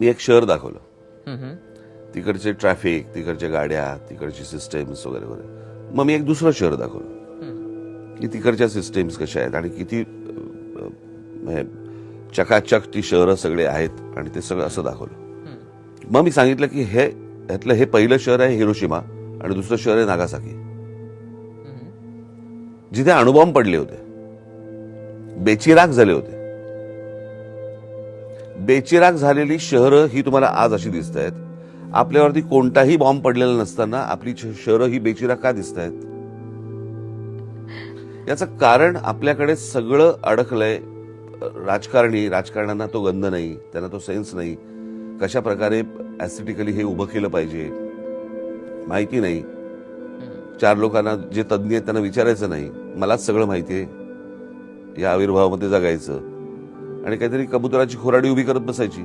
मी एक शहर दाखवलं. तिकडचे ट्रॅफिक तिकडच्या गाड्या तिकडची सिस्टम्स वगैरे वगैरे. मग मी एक दुसरं शहर दाखवलं. की तिकडच्या सिस्टम्स कशा आहेत आणि किती चकाचक ती शहरं सगळे आहेत आणि ते सगळं असं दाखवलं. मग मी सांगितलं की हे ह्यातलं हे पहिलं शहर आहे हिरोशिमा आणि दुसरं शहर आहे नागासाकी. जिथे अणुबॉम्ब पडले होते. बेचिराग झाले होते. बेचिराग झालेली शहरं ही तुम्हाला आज अशी दिसत आहेत आपल्यावरती कोणताही बॉम्ब पडलेला नसताना आपली शहरं ही बेचिराग का दिसत आहेत याचं कारण आपल्याकडे सगळं अडकलंय. राजकारणी राजकारण्यांना तो गंध नाही त्यांना तो सेन्स नाही. कशा प्रकारे ऍसिटिकली हे उभं केलं पाहिजे माहिती नाही. चार लोकांना जे तज्ज्ञ आहेत त्यांना विचारायचं नाही. मलाच सगळं माहिती आहे. या आविर्भावामध्ये जगायचं. आणि काहीतरी कबुतराची खोराडी उभी करत बसायची.